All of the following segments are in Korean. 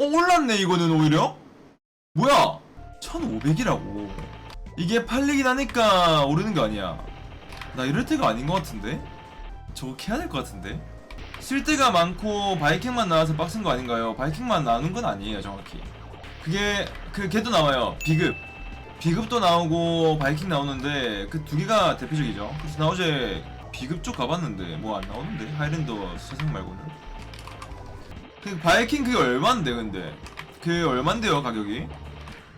어 올랐네 이거는 오히려? 뭐야? 1500이라고. 이게 팔리긴 하니까 오르는 거 아니야. 나 이럴 때가 아닌 것 같은데? 저거 캐야 될 것 같은데? 쓸 데가 많고 바이킹만 나와서 빡센 거 아닌가요? 바이킹만 나오는 건 아니에요 정확히. 그게 그 걔도 나와요. 비급. 비급도 나오고 바이킹 나오는데 그 두 개가 대표적이죠. 그래서 나 어제 비급 쪽 가봤는데 뭐 안 나오는데? 하이랜더 세상 말고는 그 바이킹 그게 얼마인데 근데 그 얼만데요 가격이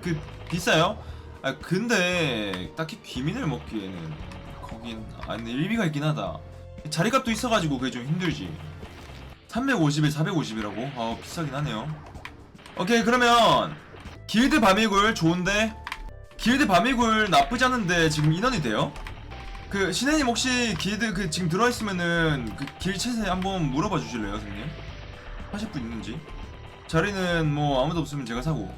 그 비싸요? 아 근데 딱히 귀민을 먹기에는 거긴 아 근데 일비가 있긴 하다 자리값도 있어가지고 그게 좀 힘들지 350에 450이라고? 아 비싸긴 하네요 오케이 그러면 길드 밤이굴 좋은데 길드 밤이굴 나쁘지 않은데 지금 인원이 돼요? 그 신혜님 혹시 길드 그 지금 들어있으면은 그길 채세 한번 물어봐 주실래요 선생님? 하실 분 있는지? 자리는 뭐 아무도 없으면 제가 사고.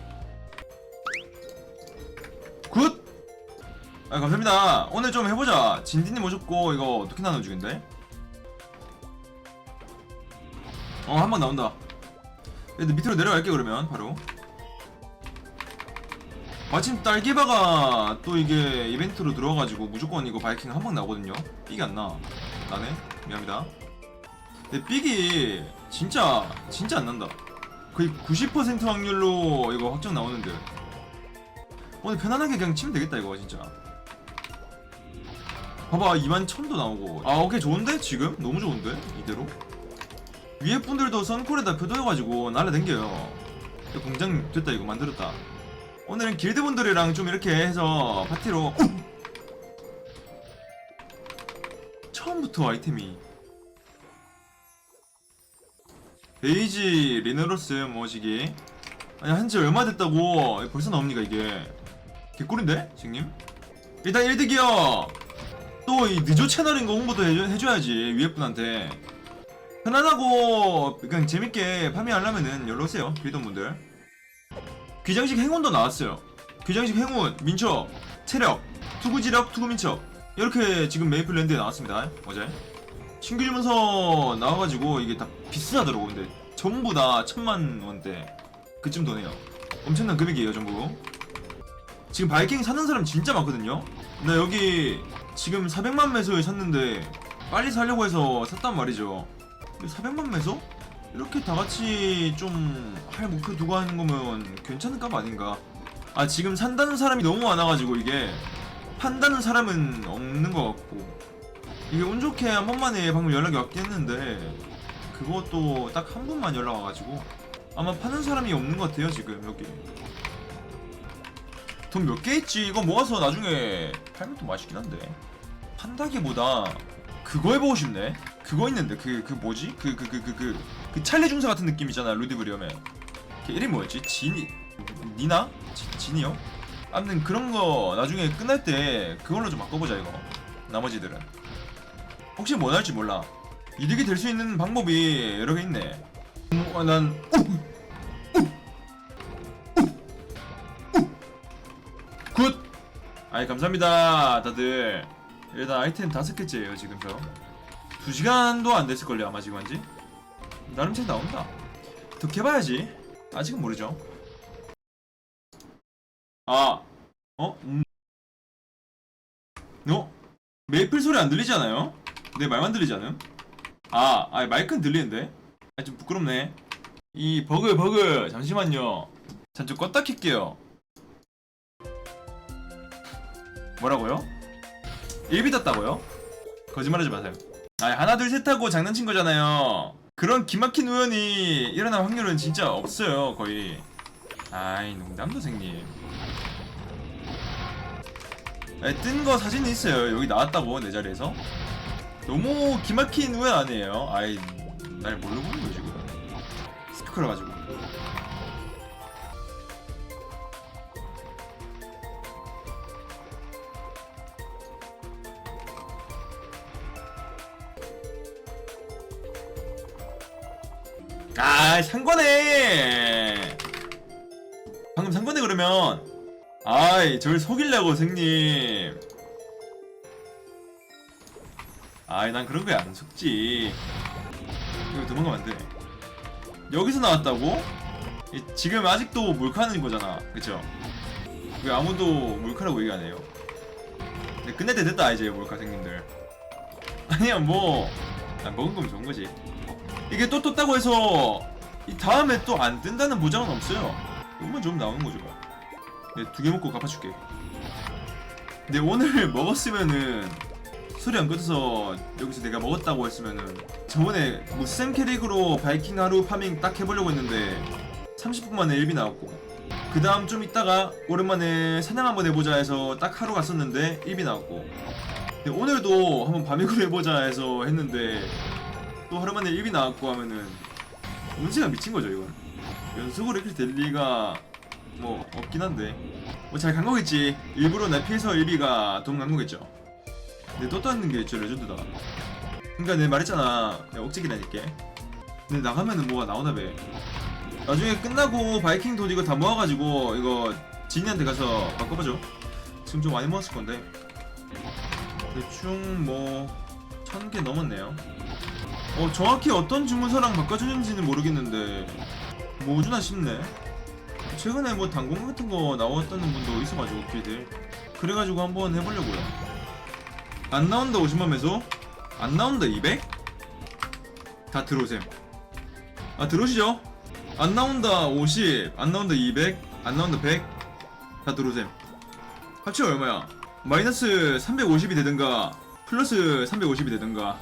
굿! 아 감사합니다. 오늘 좀 해보자. 진디님 오셨고 이거 어떻게 나눠주긴데? 어 한 번 나온다. 근데 밑으로 내려갈게 그러면 바로. 마침 딸기바가 또 이게 이벤트로 들어와가지고 무조건 이거 바이킹 한 방 나오거든요. 삑이 안나. 나네. 미안합니다. 근데 삑이 진짜 진짜 안 난다. 거의 90% 확률로 이거 확정 나오는데. 오늘 편안하게 그냥 치면 되겠다 이거 진짜. 봐봐 2만 1000도 나오고. 아 오케이 좋은데? 지금? 너무 좋은데? 이대로? 위에 분들도 선콜에다 표도해가지고 날라댕겨요. 공장 됐다 이거 만들었다. 오늘은 길드 분들이랑 좀 이렇게 해서 파티로. 처음부터 아이템이 베이지 리너로스 뭐시기. 아니 한지 얼마 됐다고? 벌써 나옵니까 이게? 개꿀인데 지금 일단 1득이요! 또 이 느조 채널인 거 홍보도 해줘, 해줘 야지 위에 분한테. 편안하고 그냥 재밌게 파밍하려면은 연락 오세요 빌던 분들. 귀장식 행운도 나왔어요. 귀장식 행운 민첩 체력 투구지력 투구민첩 이렇게 지금 메이플랜드에 나왔습니다. 어제 신규 주문서 나와가지고 이게 다 비싸더라고 근데. 전부 다 천만 원대. 그쯤 도네요. 엄청난 금액이에요 전부. 지금 바이킹 사는 사람 진짜 많거든요? 나 여기 지금 400만 매소에 샀는데 빨리 살려고 해서 샀단 말이죠. 400만 매소? 이렇게 다 같이 좀 할 목표 두고 하는 거면 괜찮은 값 아닌가? 아 지금 산다는 사람이 너무 많아가지고 이게 판다는 사람은 없는 것 같고 이게 운 좋게 한 번만에 방금 연락이 왔긴 했는데 그것도 딱 한 분만 연락 와가지고 아마 파는 사람이 없는 것 같아요 지금 여기. 돈 몇 개 있지? 이거 모아서 나중에 팔면 또 맛있긴 한데. 판다기보다 그거 해보고 싶네. 그거 있는데 그 그 뭐지? 그 그 그 그 그 그 찰리 중사 같은 느낌 있잖아 루디브리엄의 걔 이름이 뭐였지? 지니 니나? 지, 지니요 아무튼 그런 거 나중에 끝날 때 그걸로 좀 바꿔보자 이거. 나머지들은 혹시 뭐 날지 몰라. 이득이 될 수 있는 방법이 여러 개 있네. 음, 어, 난 굿! 아이 감사합니다 다들. 일단 아이템 다섯 개째예요 지금 저 2시간도 안 됐을걸요 아마 지금 한지? 나름 책 나온다. 더 캐봐야지. 아직은 모르죠. 아 어? 음. 어? 메이플 소리 안 들리지 않아요? 내 말만 들리지 않음? 아, 아 마이크는 들리는데? 아, 좀 부끄럽네. 이 버그 버그 잠시만요. 잠깐 껐다 킬게요. 뭐라고요? 1비 떴다고요? 거짓말하지 마세요. 아, 하나 둘 셋 하고 장난친 거잖아요. 그런 기막힌 우연이 일어날 확률은 진짜 없어요, 거의. 아이, 농담 도 생님. 뜬 거 사진이 있어요. 여기 나왔다고 내 자리에서. 너무 기막힌 우연 아니에요? 아이 날 뭘로 보는 거야 지금? 스피커를 가지고. 아 상관해. 방금 상관해 그러면. 아이 저를 속이려고 생님. 아이 난 그런 거에 안 속지. 이거 도망가면 안돼 여기서 나왔다고? 이- 지금 아직도 몰카는 거잖아. 그쵸? 왜 아무도 몰카라고 얘기 안 해요? 근데 끝낼 때 됐다 이제 몰카 생님들. 아니야 뭐. 아, 먹은 거면 좋은 거지. 이게 또 떴다고 해서 이 다음에 또 안 뜬다는 보장은 없어요. 이것만 좀 나오는 거죠 네, 두 개 먹고 갚아줄게. 근데 오늘 먹었으면은 소리 안 꺼져서 여기서 내가 먹었다고 했으면은 저번에 무쌤 캐릭으로 바이킹 하루 파밍 딱 해보려고 했는데 30분 만에 1비 나왔고. 그 다음 좀 있다가 오랜만에 사냥 한번 해보자 해서 딱 하루 갔었는데 1비 나왔고. 근데 오늘도 한번 바밍으로 해보자 해서 했는데 또 하루 만에 1비 나왔고 하면은 운세가 미친 거죠 이건. 연속으로 이렇게 될 리가 뭐 없긴 한데. 뭐 잘 간 거겠지. 일부러 나 피해서 1비가 돈 간 거겠죠 근데 또 떠있는 게 진짜 레전드다. 그니까 내가 말했잖아. 내가 억지기라니까. 근데 나가면은 뭐가 나오나 배. 나중에 끝나고 바이킹 돈 이거 다 모아가지고 이거 진이한테 가서 바꿔보죠. 지금 좀 많이 모았을 건데. 대충 뭐 천 개 넘었네요. 어 정확히 어떤 주문서랑 바꿔주는지는 모르겠는데. 뭐 주나 싶네. 최근에 뭐 단공 같은 거 나왔다는 분도 있어가지고 걔들. 그래가지고 한번 해보려고요 안 나온다 50만 매소 안 나온다 200? 다 들어오셈 아 들어오시죠 안 나온다 50, 안 나온다 200, 안 나온다 100, 다 들어오셈. 합치면 얼마야? 마이너스 350이 되든가, 플러스 350이 되든가,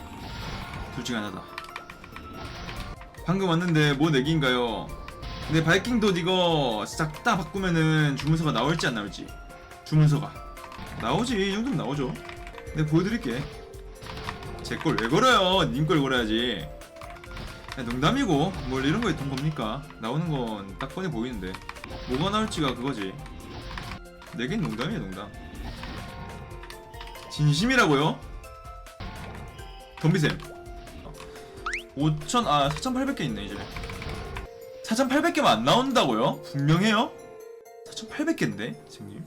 둘 중에 하나다. 방금 왔는데 뭐 내기인가요? 근데 바이킹 돈 이거 싹 다 바꾸면은 주문서가 나올지 안 나올지. 주문서가. 나오지, 이 정도면 나오죠. 근데 보여드릴게. 제 걸 왜 걸어요? 님 걸 걸어야지. 야, 농담이고 뭘 이런 거에 돈 겁니까? 나오는 건 딱 뻔히 보이는데 뭐가 나올지가 그거지 내겐 농담이야 농담 진심이라고요? 덤비쌤 5천 아 4,800개 있네 이제 4,800개만 안 나온다고요? 분명해요? 4,800개인데 선생님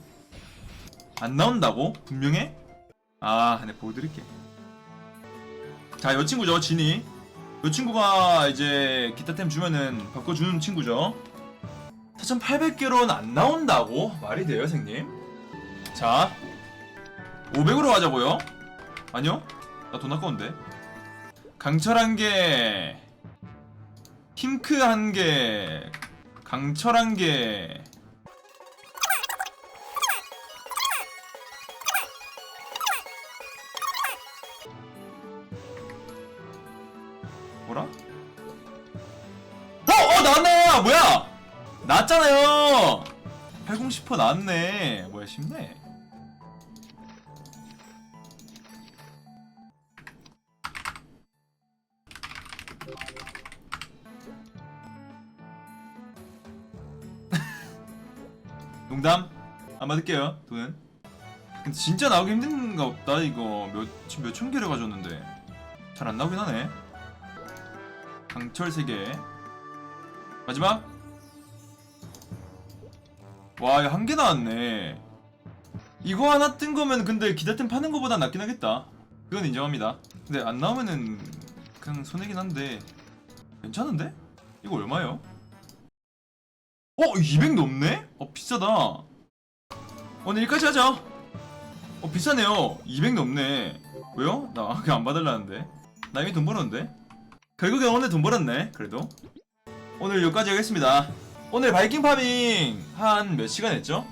안 나온다고? 분명해? 아 네, 보여드릴게 자, 여 친구죠, 진이. 이 친구가 이제 기타템 주면은 바꿔주는 친구죠. 4,800개로는 안 나온다고? 말이 돼요, 선생님? 자, 500으로 가자고요? 아니요? 나 돈 아까운데. 강철 한 개, 힘크 한 개, 강철 한 개. 나왔잖아요! 8010% 나왔네. 뭐야, 쉽네. 농담? 안 받을게요, 돈은. 근데 진짜 나오기 힘든가 없다, 이거. 몇, 지금 몇천 개를 가졌는데. 잘 안 나오긴 하네. 강철 3개 마지막 와 한 개 나왔네. 이거 하나 뜬 거면 근데 기다템 파는 거보다 낫긴 하겠다. 그건 인정합니다. 근데 안 나오면은 그냥 손해긴 한데. 괜찮은데? 이거 얼마예요? 어? 200 넘네? 어 비싸다. 오늘 여기까지 하자. 어 비싸네요. 200 넘네. 왜요? 나 그냥 안 받을라는데. 나 이미 돈 벌었는데? 결국에 오늘 돈 벌었네 그래도. 오늘 여기까지 하겠습니다 오늘 바이킹 파밍 한 몇 시간 했죠?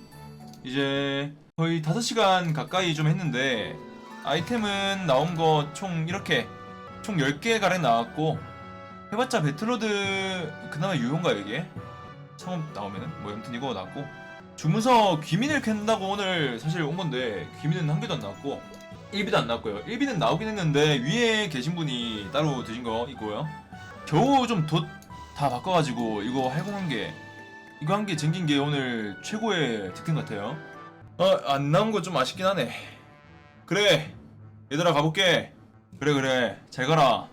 이제 거의 5시간 가까이 좀 했는데 아이템은 나온 거 총 이렇게 총 10개 가량 나왔고 해봤자 배틀로드 그나마 유효인가 이게? 처음 나오면은 뭐 아무튼 이거 나왔고 주문서 귀민을 캔다고 오늘 사실 온 건데 귀민은 한 개도 안 나왔고 1비도 안 나왔고요 1비는 나오긴 했는데 위에 계신 분이 따로 드신 거 이거요 겨우 좀 돛 다 바꿔가지고 이거 활공한 게 이거 한개 챙긴 게 오늘 최고의 득템 같아요. 어 안 나온 거 좀 아쉽긴 하네. 그래 얘들아 가볼게. 그래 그래. 잘 가라